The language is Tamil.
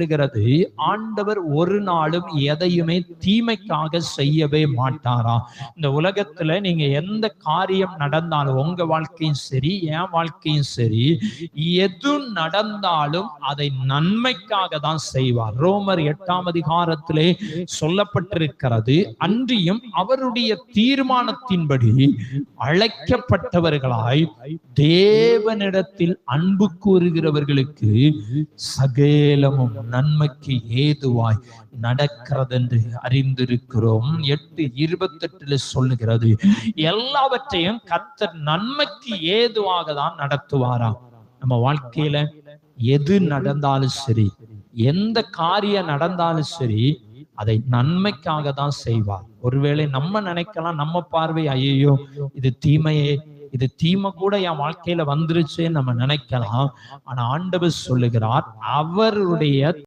சொல்லுகிறது ஆண்டவர் ஒரு நாளும் எதையுமே தீமைக்காக செய்யவே மாட்டாரா? இந்த உலகத்துல நீங்க எந்த காரியம் நடந்தாலும் உங்க வாழ்க்கையும் சரி என் வாழ்க்கையும் சரி எது நடந்தாலும் அதை நன்மைக்காக தான் செய்வார். ரோமர் எட்டாம் அதிகாரத்திலே சொல்லப்பட்டிருக்கிறது அன்றியும் அவருடைய தீர்மானத்தின்படி அழைக்கப்பட்டவர்களாய் தேவனிடத்தில் அன்பு கூறுகிறவர்களுக்கு சகேலமும் நன்மைக்கு ஏதுவாய் நடக்கிறது என்று அறிந்திருக்கிறோம். எட்டு இருபத்தெட்டுல சொல்லுகிறது எல்லாவற்றையும் கத்தர் நன்மைக்கு ஏதுவாக தான் நடத்துவாராம் நம்ம வாழ்க்கையில எது நடந்தாலும் சரி எந்த காரியம் நடந்தாலும் சரி அதை நன்மைக்காக தான் செய்வார். ஒருவேளை நம்ம நினைக்கலாம் நம்ம பார்வை ஐயோ இது தீமையே இது தீமை கூட என் வாழ்க்கையில வந்துருச்சுன்னு நம்ம நினைக்கலாம். ஆனா ஆண்டவர் சொல்லுகிறார் அவருடைய